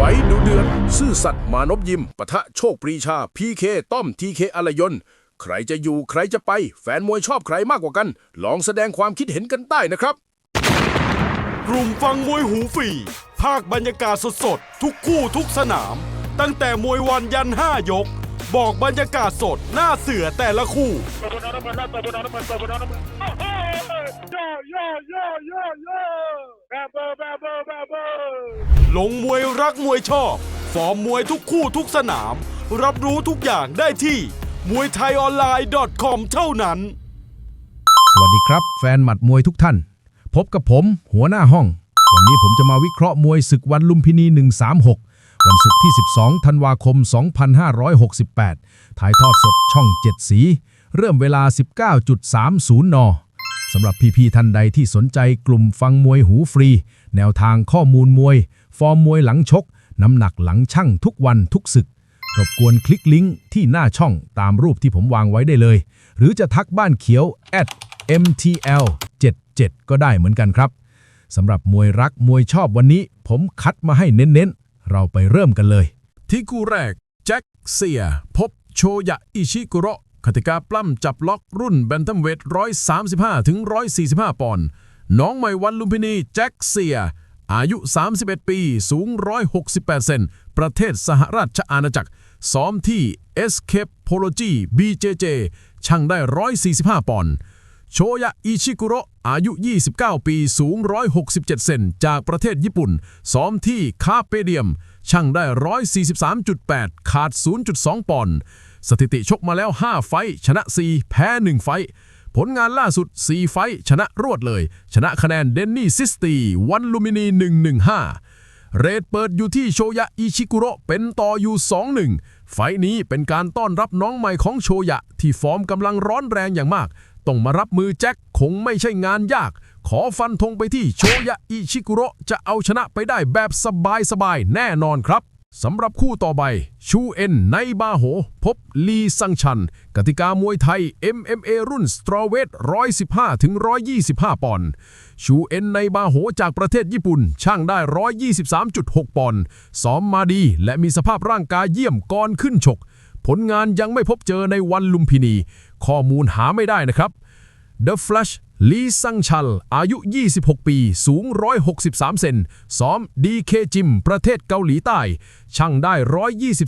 ไฟดูเดือดซื่อสัตย์มานพยิมปะทะโชคปรีชา พีเคต้อมทีเคอลยนใครจะอยู่ใครจะไป แฟนมวยชอบใครมากกว่ากัน ลองแสดงความคิดเห็นกันใต้นะครับ กลุ่มฟังมวยหูฟีภาคบรรยากาศสดๆ ทุกคู่ทุกสนาม ตั้งแต่มวยวันยันห้ายก บอกบรรยากาศสดหน้าเสือแต่ละคู่ ลงมวยรักมวยชอบ ฟอร์มมวยทุกคู่ทุกสนาม รับรู้ทุกอย่างได้ที่มวยไทยออนไลน์ .com เท่านั้น สวัสดีครับ แฟนหมัดมวยทุกท่าน พบกับผม หัวหน้าห้อง วันนี้ผมจะมาวิเคราะห์มวยศึกวันลุมพินี 136 วันศุกร์ที่ 12 ธันวาคม 2568 ถ่ายทอดสดช่อง 7 สี เริ่มเวลา 19.30 น สำหรับพี่ๆท่านใดที่สนใจกลุ่มฟังมวยหูฟรี แนวทางข้อมูลมวย ฟอร์มมวยหลังชก น้ำหนักหลังช่างทุกวันทุกศึก รบกวนคลิกลิงก์ที่หน้าช่องตามรูปที่ผมวางไว้ได้เลย หรือจะทักบ้านเขียว at mtl 77ก็ได้เหมือนกันครับสำหรับมวยรักมวยชอบวันนี้ ผมคัดมาให้เน้นๆ เราไปเริ่มกันเลย ที่คู่แรก แจ็คเซีย พบโชยะอิชิกุระกติกาปล้ำจับล็อกรุ่นแบนทัมเวท 135 ถึง 145 ปอนด์น้องใหม่วันลุมพินีแจ็คเซีย อายุ 31 ปี สูง 168 เซน ประเทศสหราชอาณาจักร ซ้อมที่ Escapology BJJ ช่างได้ 145 ปอนด์ โชยะอิชิกุโระอายุ 29 ปี สูง 167 เซน จากประเทศญี่ปุ่น ซ้อมที่คาเปเดียม ช่างได้ 143.8 ขาด 0.2 ปอนด์ สถิติชกมาแล้ว 5 ไฟ ชนะ 4 แพ้ 1 ไฟ ผลงานล่าสุด 4 ไฟ ชนะรวดเลย ชนะคะแนนเดนนี่ซิสตี วันลูมินี 115 เรทเปิดอยู่ที่โชยะอิชิกุโระเป็นต่ออยู่ 2-1 ไฟนี้เป็นการต้อนรับน้องใหม่ของโชยะ ที่ฟอร์มกำลังร้อนแรงอย่างมาก ต้องมารับมือแจ็คคงไม่ใช่งานยาก ขอฟันธงไปที่โชยะอิชิกุโระจะเอาชนะไปได้แบบสบายๆแน่นอนครับสำหรับคู่ต่อไป ชูเอ็นในบาโห พบลีซังชัน กติกามวยไทย MMA รุ่นสตรเวท115 ถึง 125 ปอนด์ชูเอ็นในบาโหจากประเทศญี่ปุ่น ช่างได้ 123.6 ปอนด์ซ้อมมาดีและมีสภาพร่างกายเยี่ยมก่อนขึ้นชก ผลงานยังไม่พบเจอในวันลุมพินี ข้อมูลหาไม่ได้นะครับ The Flash ลีซังชัล อายุ 26 ปี สูง 163 เซน ซ้อม DK จิม ประเทศเกาหลีใต้ ช่างได้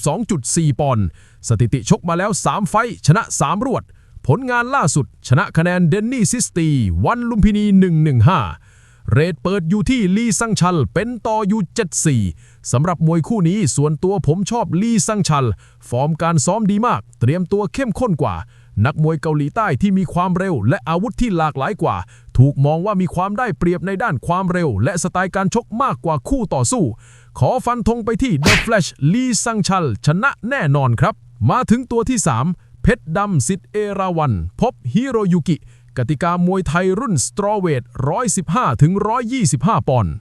122.4 ปอนด์ สถิติชกมาแล้ว 3 ไฟ ชนะ 3 รวด ผลงานล่าสุด ชนะคะแนนเดนนี่ซิสตี วันลุมพินี 115 เรทเปิดอยู่ที่ลีซังชัล เป็นต่ออยู่ 74 สำหรับมวยคู่นี้ส่วนตัวผมชอบลีซังชัล ฟอร์มการซ้อมดีมาก เตรียมตัวเข้มข้นกว่า นักมวยเกาหลีใต้ที่มีความเร็วและอาวุธที่หลากหลายกว่า ถูกมองว่ามีความได้เปรียบในด้านความเร็ว และสไตล์การชกมากกว่าคู่ต่อสู้ ขอฟันธงไปที่ The Flash ลีซังชัล ชนะแน่นอนครับ มาถึงตัวที่ 3 เพชรดำสิทธิเอราวัน พบฮิโรยุกิ กติกามวยไทยรุ่นสตรอเวท115ถึง125 ปอนด์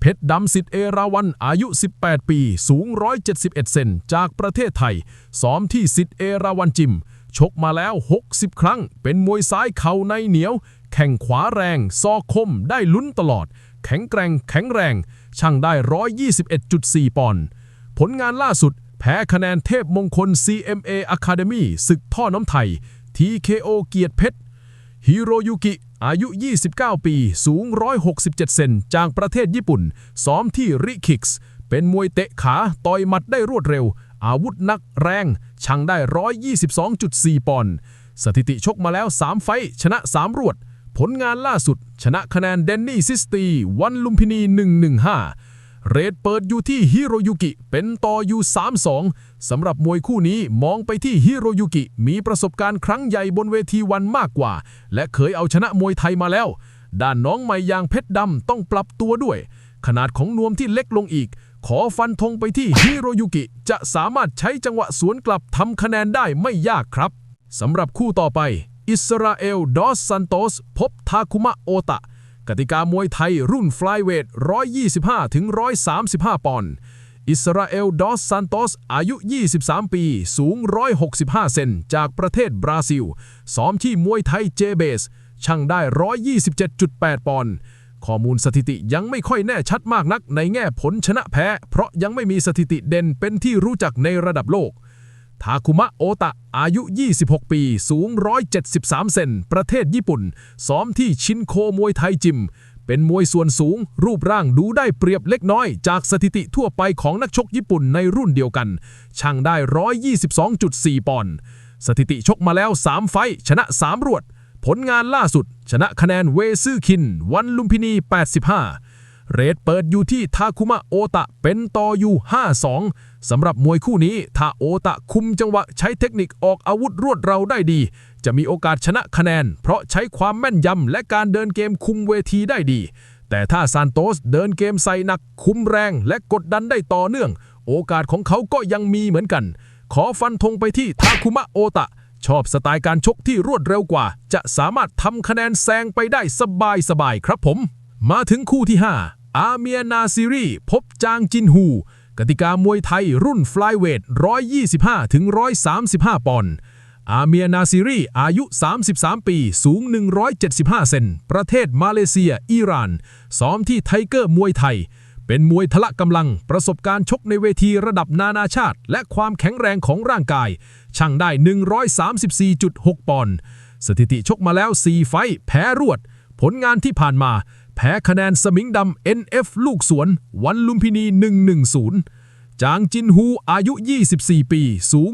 เพชรดำสิทธิเอราวันอายุ 18 ปี สูง 171 เซนจากประเทศไทย ซ้อมที่สิทธิเอราวันจิม ชกมาแล้ว 60 ครั้ง เป็นมวยซ้ายเข่าในเหนียว แข่งขวาแรง ซอคม ได้ลุ้นตลอด แข็งแกร่ง แข็งแรง ช่างได้ 121.4 ปอนด์ ผลงานล่าสุด แพ้คะแนนเทพมงคล CMA Academy ศึกท่อน้ำไทย TKO เกียรติเพชร ฮิโรยุกิ อายุ 29 ปี สูง 167 เซน จากประเทศญี่ปุ่น ซ้อมที่ริคิกส์ เป็นมวยเตะขา ต่อยหมัดได้รวดเร็ว อาวุธนักแรงช่งได้ 122.4 ปอนด์สถิติชกมาแล้ว 3 ไฟชนะ 3 รวด ผลงานล่าสุด ชนะคะแนนเดนนี่ซิสตี วันลุมพินี 115 เรทเปิดอยู่ที่ฮิโรยุกิ เป็นต่ออยู่ 3-2 สำหรับมวยคู่นี้มองไปที่ฮิโรยุกิ มีประสบการณ์ครั้งใหญ่บนเวทีวันมากกว่า และเคยเอาชนะมวยไทยมาแล้ว ด้านน้องใหม่อย่างเพชรดำต้องปรับตัวด้วย ขนาดของนวมที่เล็กลงอีก ขอฟันธงไปที่ฮิโรยุกิ จะสามารถใช้จังหวะสวนกลับทำคะแนนได้ไม่ยากครับสำหรับคู่ต่อไป อิสราเอล ดอสซันโตส พบทาคุมะโอตะ กติกามวยไทยรุ่นฟลายเวท 125 ถึง 135 ปอนด์อิสราเอล ดอสซันโตส อายุ 23 ปี สูง 165 เซน จากประเทศบราซิล ซ้อมที่มวยไทยเจเบส ช่างได้ 127.8 ปอนด์ ข้อมูลสถิติยังไม่ค่อยแน่ชัดมากนักในแง่ผลชนะแพ้ เพราะยังไม่มีสถิติเด่นเป็นที่รู้จักในระดับโลก ทาคุมะโอตะ อายุ 26 ปี สูง 173 เซน ประเทศญี่ปุ่น ซ้อมที่ชินโคมวยไทยจิม เป็นมวยส่วนสูง รูปร่างดูได้เปรียบเล็กน้อย จากสถิติทั่วไปของนักชกญี่ปุ่นในรุ่นเดียวกัน ช่างได้ 122.4 ปอนด์ สถิติชกมาแล้ว 3 ไฟชนะ 3 รวด ผลงานล่าสุด ชนะคะแนนเวซื่อคิน วันลุมพินี 85 เรทเปิดอยู่ที่ทาคุมะโอตะเป็นต่ออยู่ 5-2 สำหรับมวยคู่นี้ถ้าโอตะคุมจังหวะใช้เทคนิคออกอาวุธรวดเราได้ดี จะมีโอกาสชนะคะแนน เพราะใช้ความแม่นยำและการเดินเกมคุมเวทีได้ดี แต่ถ้าซานโตสเดินเกมใส่หนักคุมแรงและกดดันได้ต่อเนื่อง โอกาสของเขาก็ยังมีเหมือนกัน ขอฟันธงไปที่ทาคุมะโอตะ ชอบสไตล์การชกที่รวดเร็วกว่า จะสามารถทำคะแนนแซงไปได้สบายๆครับผม มาถึงคู่ที่ 5 อาเมียนาซีรีพบจางจินฮู กติกามวยไทยรุ่นฟลายเวท 125 ถึง 135 ปอนด์อาเมียนาซีรีอายุ 33 ปี สูง 175 เซน ประเทศมาเลเซีย อิหร่าน ซ้อมที่ไทเกอร์มวยไทย เป็นมวยทะละกำลัง ประสบการณ์ชกในเวทีระดับนานาชาติ และความแข็งแรงของร่างกาย ช่างได้ 134.6 ปอนด์สถิติชกมาแล้ว 4 ไฟท์แพ้รวด ผลงานที่ผ่านมา แพ้คะแนนสมิงดำ NF ลูกสวน วันลุมพินี 110 จางจินฮูอายุ 24 ปี สูง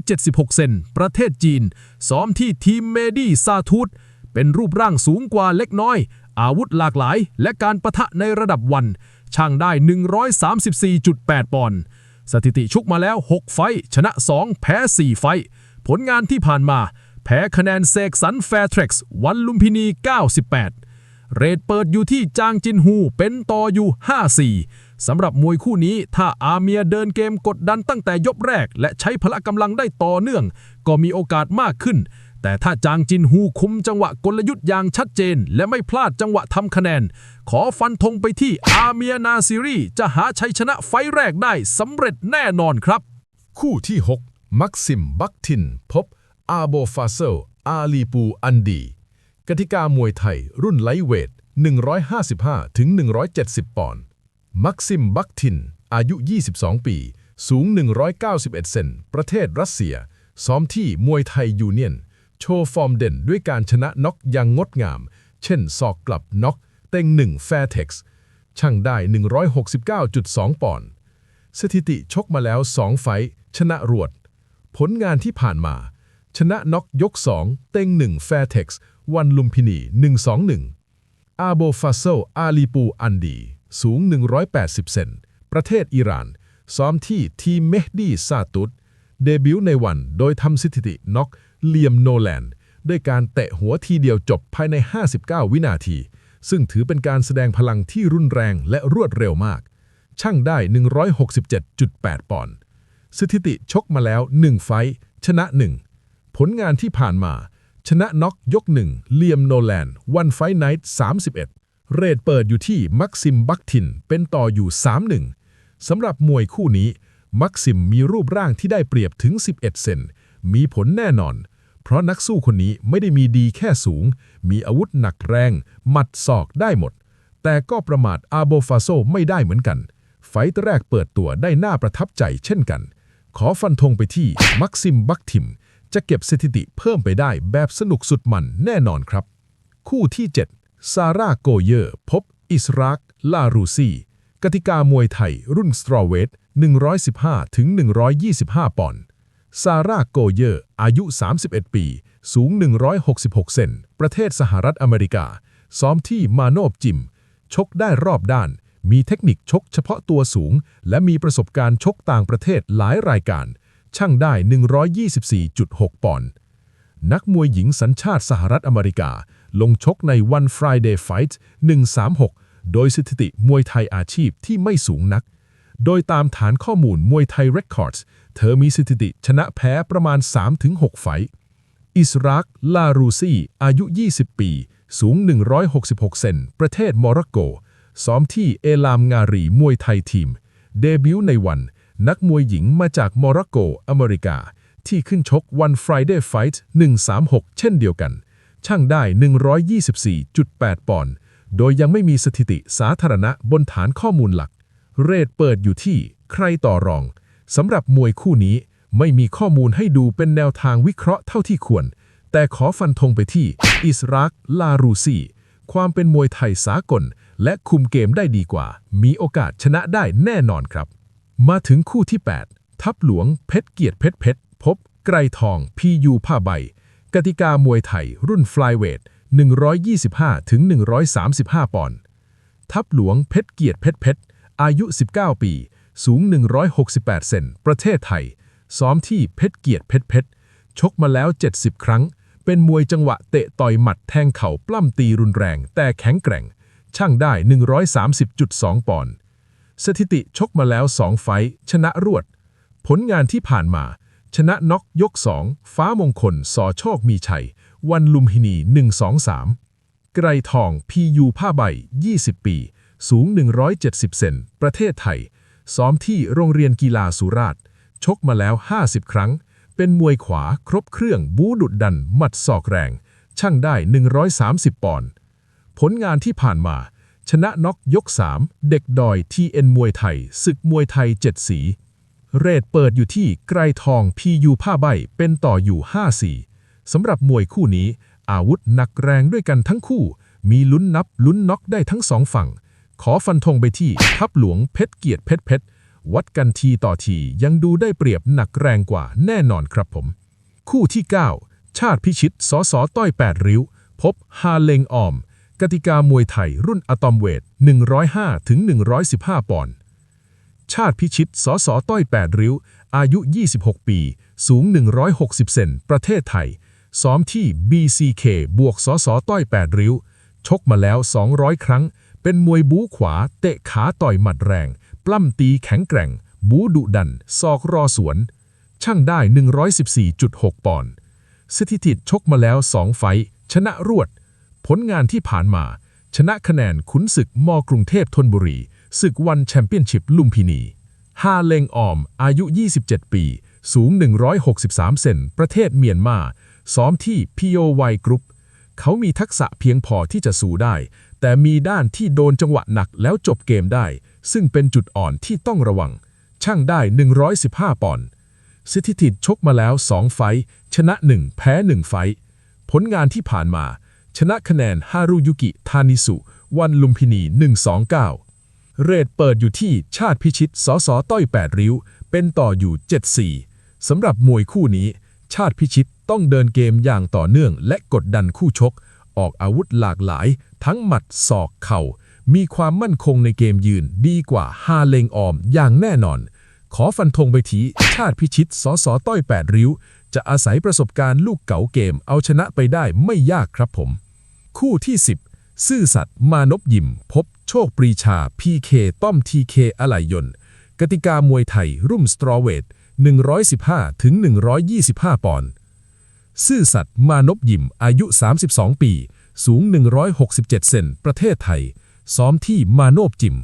176 เซน ประเทศจีน ซ้อมที่ทีมเมดี้ซาทูตเป็นรูปร่างสูงกว่าเล็กน้อย อาวุธหลากหลาย และการประทะในระดับวัน ช่างได้ 134.8 ปอนด์สถิติชุกมาแล้ว 6 ไฟ ชนะ 2 แพ้ 4 ไฟ ผลงานที่ผ่านมา แพ้คะแนนเซกสันแฟร์เทร็กซ์วันลุมพินี 98 เรทเปิดอยู่ที่จางจินฮูเป็นต่ออยู่ 5-4 สำหรับมวยคู่นี้ถ้าอาเมียเดินเกมกดดันตั้งแต่ยกแรก และใช้พละกำลังได้ต่อเนื่อง ก็มีโอกาสมากขึ้น แต่ถ้าจางจินฮูคุมจังหวะกลยุทธ์อย่างชัดเจน และไม่พลาดจังหวะทำคะแนน ขอฟันธงไปที่อาเมียนาซีรีจะหาชัยชนะไฟแรกได้สำเร็จแน่นอนครับ คู่ที่ 6 มักซิมบักทิน พบ อาโบฟาเซล อาลีปูอันดี กติกามวยไทย รุ่นไลท์เวท 155 ถึง 170 ปอนด์มักซิมบักทิน อายุ 22 ปี สูง 191 เซนประเทศรัสเซีย ซ้อมที่มวยไทยยูเนียน โชว์ฟอร์มเด่นด้วยการชนะน็อกอย่างงดงาม เช่นศอกกลับน็อกเต็งหนึ่งแฟร์เท็กซ์ช่างได้ 169.2 ปอนด์สถิติชกมาแล้ว 2 ไฟชนะรวด ผลงานที่ผ่านมา ชนะน็อกยก 2 เต็ง1แฟร์เท็กซ์วันลุมพินี 121 อาโบฟาโซอาลีปูอันดี สูง 180 เซน ประเทศอิหร่าน ซ้อมที่ทีเมฮดีซาตุดเดบิวต์ในวันโดยทำสถิติน็อก เลียมโนแลนด์ด้วยการเตะหัวทีเดียวจบภายใน 59 วินาที ซึ่งถือเป็นการแสดงพลังที่รุนแรงและรวดเร็วมาก ช่างได้ 167.8 ปอนด์สถิติชกมาแล้ว 1 ไฟท์ชนะ 1 ผลงานที่ผ่านมา ชนะน็อกยก 1 เลียมโนแลนด์วันไฟท์ไนท์31 เรทเปิดอยู่ที่มักซิมบักทินเป็นต่ออยู่ 3-1สำหรับมวยคู่นี้ มักซิมมีรูปร่างที่ได้เปรียบถึง 11 เซนมีผลแน่นอน เพราะนักสู้คนนี้ไม่ได้มีดีแค่สูง มีอาวุธหนักแรง หมัดศอกได้หมด แต่ก็ประมาทอาโบฟาโซไม่ได้เหมือนกัน ไฟต์แรกเปิดตัวได้น่าประทับใจเช่นกัน ขอฟันธงไปที่มักซิมบักทิม จะเก็บสถิติเพิ่มไปได้แบบสนุกสุดมันแน่นอนครับ คู่ที่ 7 ซาร่าโกเยอร์ พบ อิสรักลารูซีกติกามวยไทย รุ่นสตรอเวท115ถึง125 ปอนด์ ซาร่าโกเยอร์ อายุ 31 ปี สูง 166 เซน ประเทศสหรัฐอเมริกา ซ้อมที่มาโนบจิม ชกได้รอบด้าน มีเทคนิคชกเฉพาะตัวสูง และมีประสบการณ์ชกต่างประเทศหลายรายการ ช่างได้ 124.6 ปอนด์ นักมวยหญิงสัญชาติสหรัฐอเมริกา ลงชกใน One Friday Fight 136 โดยสถิติมวยไทยอาชีพที่ไม่สูงนัก โดยตามฐานข้อมูลมวยไทย Records เธอมีสถิติชนะแพ้ประมาณ 3-6 ไฟ อิสรักลารูซีอายุ 20 ปี สูง 166 เซน ประเทศโมร็อกโก ซ้อมที่เอลามงารีมวยไทยทีม เดบิวต์ในวัน นักมวยหญิงมาจากโมร็อกโก อเมริกา ที่ขึ้นชกวัน Friday Fight 136 เช่นเดียวกัน ช่างได้ 124.8 ปอนด์โดยยังไม่มีสถิติสาธารณะบนฐานข้อมูลหลัก เรทเปิดอยู่ที่ใครต่อรอง สำหรับมวยคู่นี้ไม่มีข้อมูลให้ดูเป็นแนวทางวิเคราะห์เท่าที่ควร แต่ขอฟันธงไปที่ อิสรักลารูซีความเป็นมวยไทยสากล และคุมเกมได้ดีกว่า มีโอกาสชนะได้แน่นอนครับ มาถึงคู่ที่ 8 ทัพหลวงเพชรเกียรติเพชรเพชรพบ ไกรทองพียูผ้าใบ กติกามวยไทย รุ่นฟลายเวท125ถึง135 ปอนด์ทัพหลวงเพชรเกียรติเพชรเพชรอายุ 19 ปี สูง 168 เซน ประเทศไทย ซ้อมที่เพชรเกียรติเพชรเพชร ชกมาแล้ว 70 ครั้ง เป็นมวยจังหวะเตะต่อยหมัดแทงเข่าปล้ำตีรุนแรง แต่แข็งแกร่ง ช่างได้ 130.2 ปอนด์ สถิติชกมาแล้ว 2 ไฟชนะรวด ผลงานที่ผ่านมา ชนะน็อกยก 2 ฟ้ามงคล สอโชคมีชัย วันลุมพินี 123 ไกรทองพียูผ้าใบ 20 ปี สูง 170 เซน ประเทศไทย ซ้อมที่โรงเรียนกีฬาสุราษฎร์ชกมาแล้ว 50 ครั้ง เป็นมวยขวาครบเครื่องบูดุดดัน หมัดศอกแรง ช่างได้ 130 ปอนด์ผลงานที่ผ่านมา ชนะน็อกยก 3 เด็กดอย TN มวยไทยศึกมวยไทย 7 สี เรทเปิดอยู่ที่ไกรทองพียูผ้าใบเป็นต่ออยู่5-4สำหรับมวยคู่นี้ อาวุธหนักแรงด้วยกันทั้งคู่ มีลุ้นนับลุ้นน็อกได้ทั้งสองฝั่ง ขอฟันธงไปที่ทัพหลวงเพชรเกียรติเพชรเพชรวัดกันทีต่อทียังดูได้เปรียบหนักแรงกว่าแน่นอนครับผม คู่ที่ 9 ชาติพิชิตสอสอต้อย 8 ริ้ว พบฮาเลงออม กติกามวยไทยรุ่นอะตอมเวท 105ถึง115 ปอนด์ชาติพิชิตสอสอต้อย 8 ริ้ว อายุ 26 ปี สูง 160 เซนประเทศไทย ซ้อมที่ BCK บวกสอสอต้อย 8 ริ้ว ชกมาแล้ว 200 ครั้ง เป็นมวยบู๊ขวา เตะขาต่อยหมัดแรง ปล้ำตีแข็งแกร่ง บู๊ดุดันศอกรอสวน ช่างได้ 114.6 ปอนด์สถิติชกมาแล้ว 2 ไฟ ชนะรวด ผลงานที่ผ่านมา ชนะคะแนนขุนศึกมกรุงเทพธนบุรี ศึกวันแชมเปี้ยนชิพลุมพินีฮาเลงออม อายุ 27 ปี สูง 163 เซน ประเทศเมียนมา ซ้อมที่ POY Group เขามีทักษะเพียงพอที่จะสู้ได้ แต่มีด้านที่โดนจังหวะหนักแล้วจบเกมได้ ซึ่งเป็นจุดอ่อนที่ต้องระวัง ช่างได้ 115 ปอนด์สถิติชกมาแล้ว 2 ไฟท์ชนะ 1 แพ้ 1 ไฟท์ผลงานที่ผ่านมา ชนะคะแนนฮารุยุกิ ทานิสุ วันลุมพินี 129 เรทเปิดอยู่ที่ชาติพิชิตสอสอต้อย 8 ริ้ว เป็นต่ออยู่ 74สำหรับมวยคู่นี้ ชาติพิชิต ต้องเดินเกมอย่างต่อเนื่องและกดดันคู่ชก ออกอาวุธหลากหลาย ทั้งหมัดศอกเข่า มีความมั่นคงในเกมยืนดีกว่าฮาเลงออมอย่างแน่นอน ขอฟันธงไปทีชาติพิชิตสอสอต้อย 8 ริ้ว จะอาศัยประสบการณ์ลูกเก๋าเกมเอาชนะไปได้ไม่ยากครับผม คู่ที่ 10 ซื่อสัตย์มานพยิม พบโชคปรีชา PK ต้อม TK อะไหลยนกติกามวยไทยรุ่มสตรอเวท115ถึง125 ปอนด์ ซื่อสัตย์มานพยิมอายุ 32 ปี สูง 167 เซนประเทศไทย ซ้อมที่มาโนบจิม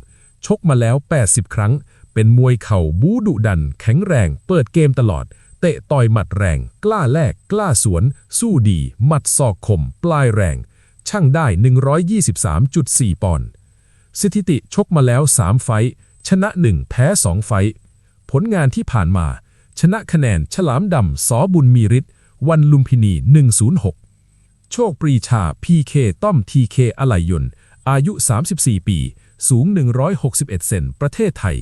ชกมาแล้ว 80 ครั้ง เป็นมวยเข่าบูดุดัน แข็งแรง เปิดเกมตลอด เตะต่อยหมัดแรง กล้าแลก กล้าสวน สู้ดี หมัดศอกคม ปลายแรง ช่างได้ 123.4 ปอนด์สถิติชกมาแล้ว 3 ไฟ ชนะ 1 แพ้ 2 ไฟ ผลงานที่ผ่านมา ชนะคะแนน ฉลามดำสอบุญมีฤทธิ์ วันลุมพินี 106 โชคปรีชา PK ต้อม TK อะไหลยนอายุ 34 ปี สูง 161 เซน ประเทศไทย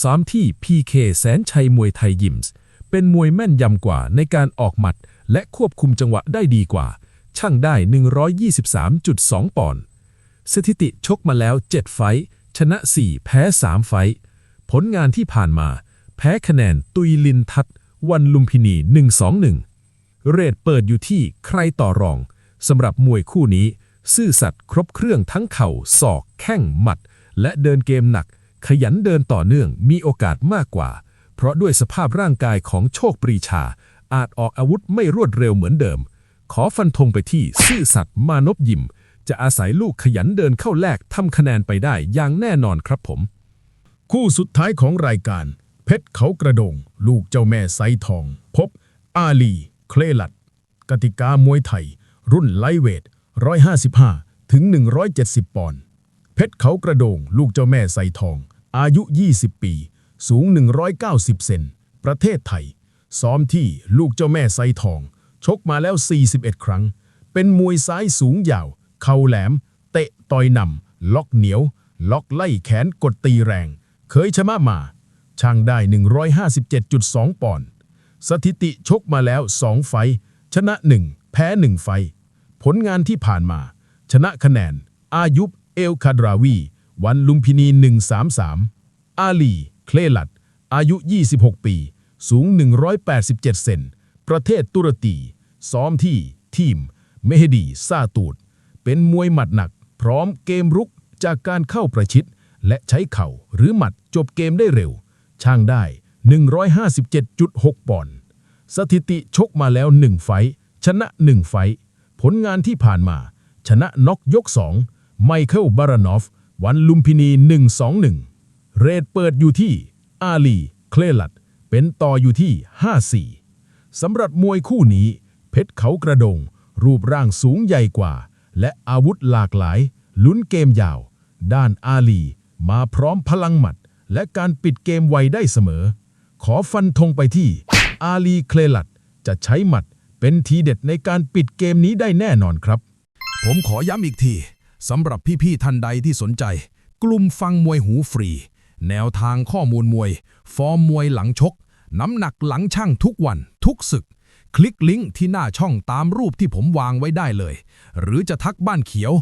ซ้อมที่ PK แสนชัยมวยไทยยิมส์เป็นมวยแม่นยำกว่าในการออกหมัด และควบคุมจังหวะได้ดีกว่า ช่างได้ 123.2 ปอนด์สถิติชกมาแล้ว 7 ไฟท์ชนะ 4 แพ้ 3 ไฟท์ผลงานที่ผ่านมา แพ้คะแนนตุยลินทัตวันลุมพินี 121 เรทเปิดอยู่ที่ใครต่อรองสำหรับมวยคู่นี้ ซื่อสัตย์ครบเครื่องทั้งเข่าศอก แข้งหมัด และเดินเกมหนัก ขยันเดินต่อเนื่องมีโอกาสมากกว่า เพราะด้วยสภาพร่างกายของโชคปรีชา อาจออกอาวุธไม่รวดเร็วเหมือนเดิม ขอฟันธงไปที่ซื่อสัตย์มานพยิม จะอาศัยลูกขยันเดินเข้าแลกทำคะแนนไปได้อย่างแน่นอนครับผม คู่สุดท้ายของรายการ เพชรเขากระโดง ลูกเจ้าแม่ไซทอง พบอาลี เคลลัด กติกามวยไทย รุ่นไลเวท 155 ถึง 170 ปอนด์ เพชรเขากระโดง ลูกเจ้าแม่ไซทอง อายุ 20 ปี สูง 190 เซน ประเทศไทย ซ้อมที่ลูกเจ้าแม่ไซทอง ชกมาแล้ว 41 ครั้ง เป็นมวยซ้ายสูงยาว เข่าแหลม เตะต่อยนำ ล็อกเหนียว ล็อกไล่แขนกดตีแรง เคยชนะมา ช่างได้ 157.2 ปอนด์ สถิติชกมาแล้ว 2 ไฟ ชนะ 1 แพ้ 1 ไฟ ผลงานที่ผ่านมา ชนะคะแนน อายุบเอลคาดราวี วันลุมพินี 133 อาลี เคลลัด อายุ 26 ปี สูง 187 เซน ประเทศตุรกีซ้อมที่ ทีม เมฮดี ซาตูด เป็นมวยหมัดหนัก พร้อมเกมรุกจากการเข้าประชิด และใช้เข่าหรือหมัดจบเกมได้เร็ว ช่างได้ 157.6 ปอนด์ สถิติชกมาแล้ว 1 ไฟ ชนะ 1 ไฟ ผลงานที่ผ่านมา ชนะน็อกยก 2 ไมเคิลบารานอฟ วันลุมพินี 121 เรทเปิดอยู่ที่ อาลี เคลลัด เป็นต่ออยู่ที่ 54 สำหรับมวยคู่นี้ เพชรเขากระดง รูปร่างสูงใหญ่กว่า และอาวุธหลากหลาย ลุ้นเกมยาว ด้านอาลี มาพร้อมพลังหมัด และการปิดเกมไวได้เสมอ ขอฟันธงไปที่ อาลีเคลลัด จะใช้หมัดเป็นทีเด็ดในการปิดเกมนี้ได้แน่นอนครับ ผมขอย้ำอีกทีสำหรับพี่ๆท่านใดที่สนใจ กลุ่มฟังมวยหูฟรี แนวทางข้อมูลมวย ฟอร์มมวยหลังชก น้ำหนักหลังช่างทุกวัน ทุกศึก คลิกลิงก์ที่หน้าช่องตามรูปที่ผมวางไว้ได้เลย หรือจะทักบ้านเขียว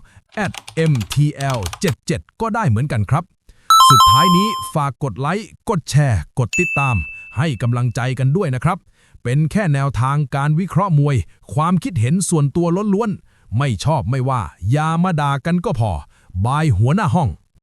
@mtl77 ก็ได้เหมือนกันครับ สุดท้ายนี้ฝากกดไลค์ กดแชร์ กดติดตาม ให้กำลังใจกันด้วยนะครับ เป็นแค่แนวทางการวิเคราะห์มวย ความคิดเห็นส่วนตัวล้วนๆ ไม่ชอบไม่ว่า อย่ามาด่ากันก็พอ บายหัวหน้าห้อง